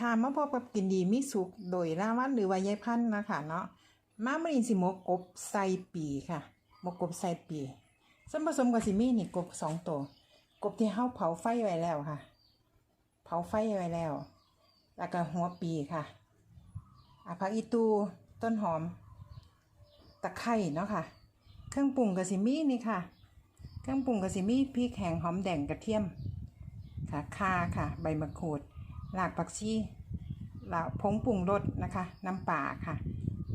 ค่ะมาพบกับกินดีมิสุกโดยราวันหรือวายายพันธ์นะคะเนาะมามื่อนี้สิหมกกบใส่ปีค่ะหมกกบใส่ปีส่วนผสมกับสิมี่นี่กบสองตัวกบที่เฮาเผาไฟไว้แล้วค่ะ เผาไฟไว้แล้ว แล้วก็หัวปีค่ะอาผักอีตูต้นหอม ตะไคร่เนาะค่ะ เครื่องปรุงกับสิมี่นี่ค่ะ เครื่องปรุงกับสิมี่พริกแห้งหอมแดงกระเทียมค่ะข่าค่ะ ใบมะกรูด รากผักชีแล้วผงปรุงรสนะคะ น้ำปลาค่ะ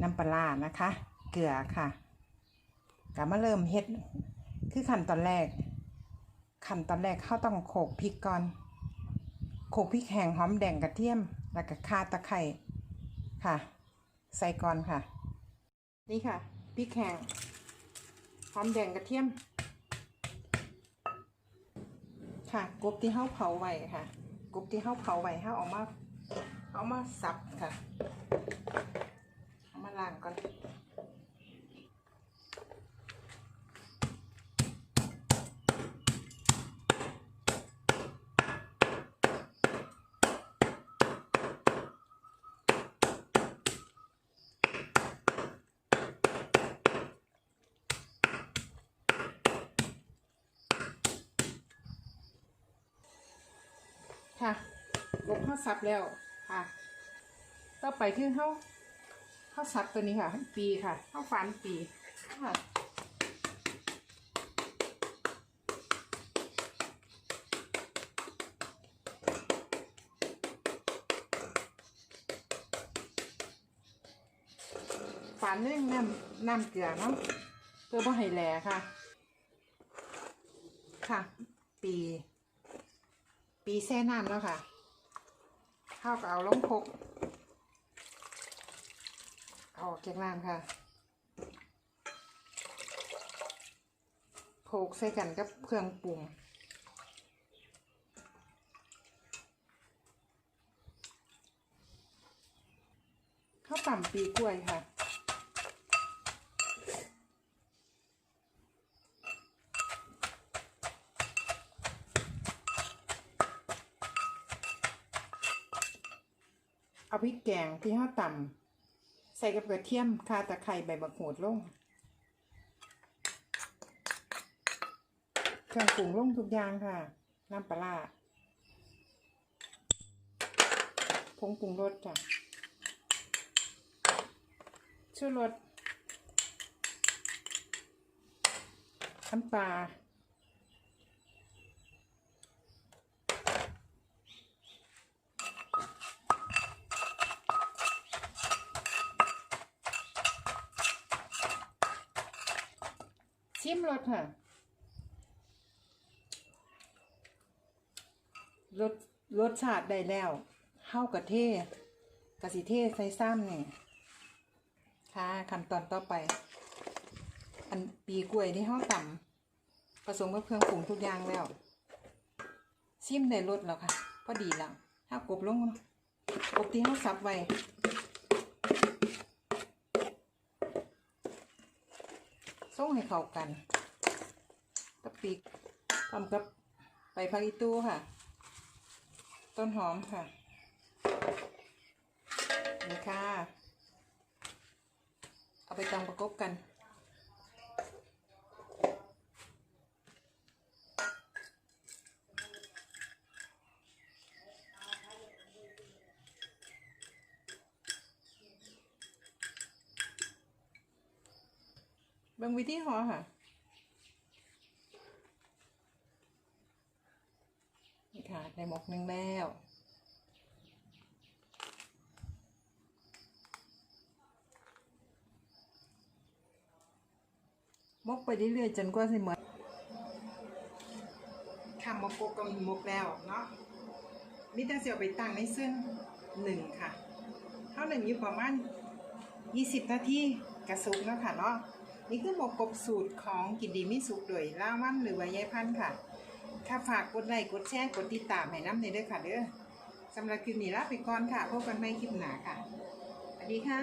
น้ำปลานะคะ เกลือค่ะกลับมาเริ่มเฮ็ด คือขั้นตอนแรก ขั้นตอนแรกเขาต้องโขลกพริกก่อน โขลกพริกแห้งหอมแดงกระเทียม แล้วก็ข่าตะไคร่ค่ะ ใส่ก่อนค่ะ นี่ค่ะพริกแห้งหอมแดงกระเทียม ค่ะกบที่เฮาเผาไว้ค่ะ กรุบที่เฮาเผาไว้เฮาเอามาเอามาสับค่ะ เอามาล้างก่อน ค่ะกบเฮาวสับแล้วค่ะ ต่อไปคือเฮาเฮาวสับตัวนี้ค่ะ ปีค่ะเฮาวฟันปีค่ะฝันเรื่องน้ำน้ำเกลือเนาะเพื่อบ่ให้แหลค่ะ ค่ะ ปี ปีแช่น้ำแล้วค่ะข้าวก็เอาลงคกเอาออกจากน้ำค่ะโขลกใส่กันกับเครื่องปรุงข้าวปั่มปีกล้วยค่ะ เอาพริกแกงที่ห้าต่ำใส่กับกระเทียมข่าตะไคร้ใบมะกรูดลงเครื่องปรุงลงทุกอย่างค่ะ น้ำปลาร้าผงปรุงรสจ้ะชูรสน้ำปลา ชิมรสค่ะรสรสชาติได้แล้วเข้ากระเทศกะสิเทใส่ซ้ำนี่ค่ะขั้นตอนต่อไป อันปีกล้วยที่ห้าต่ำผสมกับเครื่องปรุงทุกอย่างแล้ว ชิมได้รสแล้วค่ะ พอดีแล้วถ้ากบลงกบที่ห้าสับไว้ ส่งให้เข้ากันกะปิพร้อมกับใบผักอีตู้ค่ะ ต้นหอมค่ะนี่ค่ะ เอาไปตำประกบกัน บิ่งวิธีห่อค่ะนี่ค่ะได้หมกหนึ่งแล้วมกไปเรื่อยๆจนกว่าสิหมดค่ะมกโกก็มีมกแล้วเนาะมิตรเสียวไปตั้งในซึ่งหนึ่งค่ะ เท่าหนึ่งอยู่ประมาณยี่สิบนาทีกระสุกแล้วค่ะเนาะ นี่คือหมกกบสูตรของกินดีมิสุกโดยล่าวันหรือว่ายายพันธุ์ค่ะ ถ้าฝากกดไลค์กดแชร์กดติดตามให้น้ำในด้วยค่ะเด้อสำหรับคลิปนี้ลาไปก่อนค่ะพบกันใหม่คลิปหน้าค่ะสวัสดีค่ะ